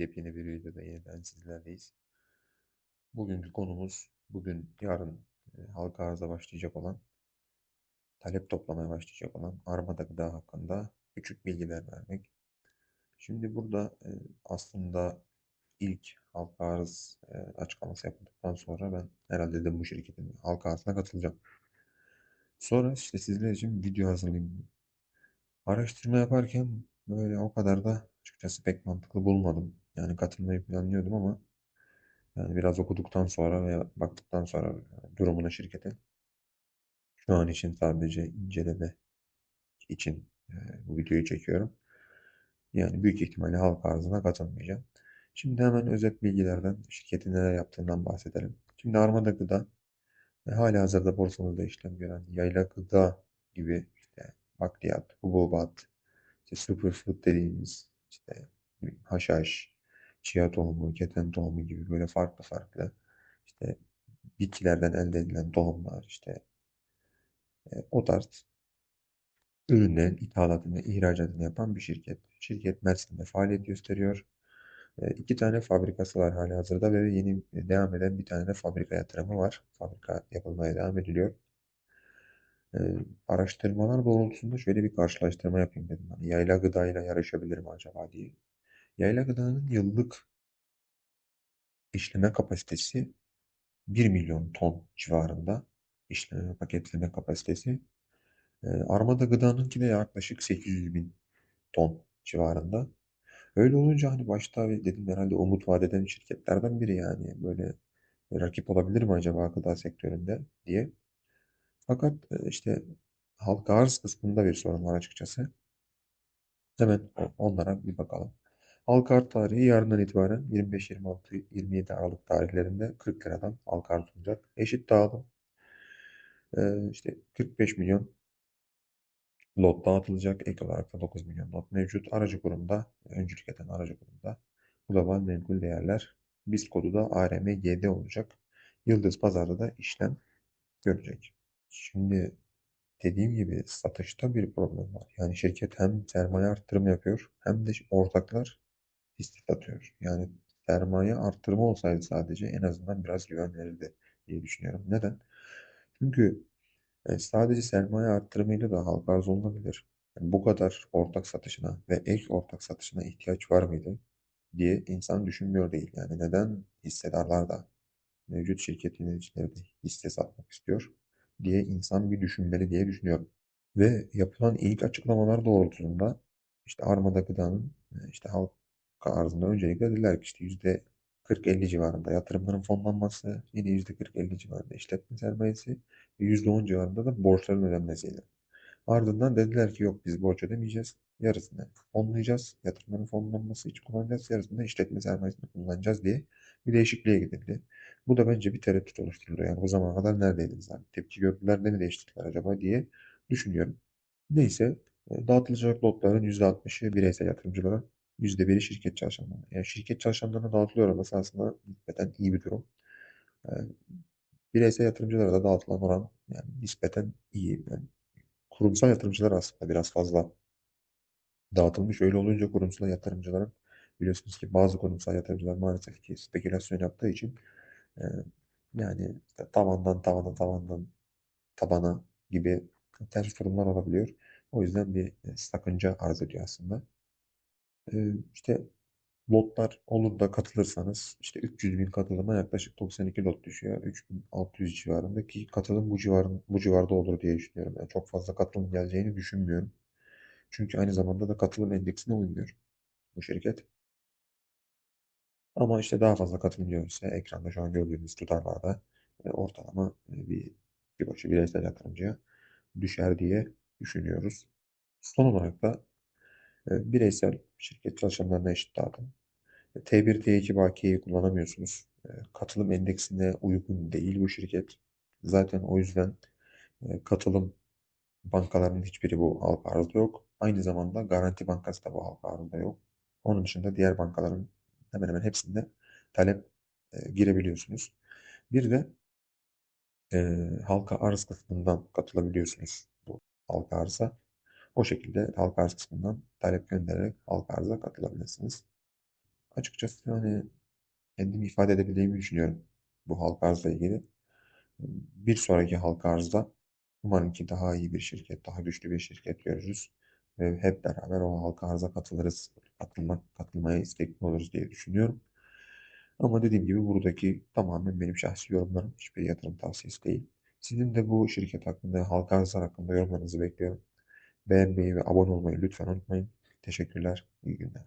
Yepyeni bir videoda yeniden sizlerleyiz. Bugünkü konumuz, bugün yarın halka arıza başlayacak olan, talep toplamaya başlayacak olan armada gıda hakkında küçük bilgiler vermek. Şimdi burada aslında ilk halka arız açıklaması yapıldıktan sonra ben herhalde de bu şirketin halka arzına katılacağım. Sonra işte sizler için video hazırlayayım. Araştırma yaparken böyle o kadar da açıkçası pek mantıklı bulmadım. Yani katılmayı planlıyordum ama Yani biraz okuduktan sonra veya baktıktan sonra durumuna şirketin şu an için sadece inceleme için e, bu videoyu çekiyorum. Yani büyük ihtimalle halk arzına katılmayacağım. Şimdi hemen özet bilgilerden, şirketin neler yaptığından bahsedelim. Şimdi Armada Gıda ve hala hazırda borsamızda işlem gören yayla gıda gibi işte bakliyat, hububat, işte superfood dediğimiz işte haşhaş, chia tohumu, keten tohumu gibi böyle farklı farklı işte bitkilerden elde edilen tohumlar işte e, o tarz ürünlerin ithalatını ihracatını yapan bir şirket. Şirket Mersin'de faaliyet gösteriyor. E, iki tane fabrikası var hali hazırda ve yeni devam eden bir tane de fabrika yatırımı var. Fabrika yapılmaya devam ediliyor. E, araştırmalar doğrultusunda şöyle bir karşılaştırma yapayım dedim. Hani yayla gıdayla yarışabilir mi acaba diye. Yayla gıdanın yıllık işleme kapasitesi 1 milyon ton civarında işleme paketleme kapasitesi. E, Armada Gıda'nınki de yaklaşık 800 bin ton civarında. Öyle olunca hani başta dedim herhalde umut vadeden şirketlerden biri yani böyle rakip olabilir mi acaba gıda sektöründe diye. Fakat e, işte halka arz kısmında bir sorun var açıkçası. Hemen onlara bir bakalım. Halka arz tarihi yarından itibaren 25, 26, 27 Aralık tarihlerinde 40 liradan halka arz olacak. Eşit dağılım. Ee, işte 45 milyon lot dağıtılacak. Ek olarak da 9 milyon lot mevcut. Aracı kurumda, öncülük eden aracı kurumda global menkul değerler BIST kodu da ARMGD olacak. Yıldız Pazar'da da işlem görecek. Şimdi dediğim gibi satışta bir problem var. Yani şirket hem sermaye arttırımı yapıyor hem de ortaklar hisse satıyor. Yani sermaye arttırma olsaydı sadece en azından biraz güven verirdi diye düşünüyorum. Neden? Çünkü e, sadece sermaye arttırımıyla da halka arz olunabilir. Yani bu kadar ortak satışına ve ek ortak satışına ihtiyaç var mıydı diye insan düşünmüyor değil. Yani neden hissedarlar da mevcut şirket yöneticileri de hisse satmak istiyor diye insan bir düşünmeli diye düşünüyorum. Ve yapılan ilk açıklamalar doğrultusunda işte Armada Gıda'nın e, işte halka arzında öncelikle dediler ki işte yüzde 40-50 civarında yatırımların fonlanması, yine %40-50 civarında işletme sermayesi ve %10 civarında da borçların ödenmesiyle. Ardından dediler ki yok biz borç ödemeyeceğiz. Yarısını fonlayacağız. Yatırımların fonlanması için kullanacağız. Yarısını da işletme sermayesini kullanacağız diye bir değişikliğe gidildi. Bu da bence bir tereddüt oluşturdu. Yani o zamana kadar neredeydiniz abi? Tepki gördüler de mi değiştirdiler acaba diye düşünüyorum. Neyse dağıtılacak lotların %60'ı bireysel yatırımcılara, %1'i şirket çalışanlarına. Yani şirket çalışanlarına dağıtılıyor olması aslında nispeten iyi bir durum. bireysel yatırımcılara da dağıtılan oran yani nispeten iyi. Yani kurumsal yatırımcılar aslında biraz fazla dağıtılmış. Öyle olunca kurumsal yatırımcıların biliyorsunuz ki bazı kurumsal yatırımcılar maalesef ki spekülasyon yaptığı için e, yani işte tavandan tavana tavandan tabana gibi ters durumlar olabiliyor. O yüzden bir e, sakınca arz ediyor aslında. E, işte lotlar olur da katılırsanız işte 300 bin katılıma yaklaşık 92 lot düşüyor. 3600 civarında ki katılım bu civarın bu civarda olur diye düşünüyorum. Yani çok fazla katılım geleceğini düşünmüyorum. Çünkü aynı zamanda da katılım endeksine uymuyor bu şirket. Ama işte daha fazla katılım görürse ekranda şu an gördüğünüz tutarlarda e, ortalama e, bir bir başı bireysel yatırımcıya düşer diye düşünüyoruz. Son olarak da bireysel şirket çalışanlarına eşit dağıtım. T1, T2 bakiyeyi kullanamıyorsunuz. Katılım endeksine uygun değil bu şirket. Zaten o yüzden katılım bankalarının hiçbiri bu halka arzda yok. Aynı zamanda Garanti Bankası da bu halka arzda yok. Onun dışında diğer bankaların hemen hemen hepsinde talep girebiliyorsunuz. Bir de e, halka arz kısmından katılabiliyorsunuz bu halka arza. O şekilde halka arz kısmından talep göndererek halka arza katılabilirsiniz. açıkçası hani kendimi ifade edebildiğimi düşünüyorum bu halka arzla ilgili. Bir sonraki halka arzda umarım ki daha iyi bir şirket, daha güçlü bir şirket görürüz ve hep beraber o halka arza katılırız, katılmak, katılmaya istekli oluruz diye düşünüyorum. Ama dediğim gibi buradaki tamamen benim şahsi yorumlarım, hiçbir yatırım tavsiyesi değil. Sizin de bu şirket hakkında, halka arzlar hakkında yorumlarınızı bekliyorum. Beğenmeyi ve abone olmayı lütfen unutmayın. Teşekkürler. İyi günler.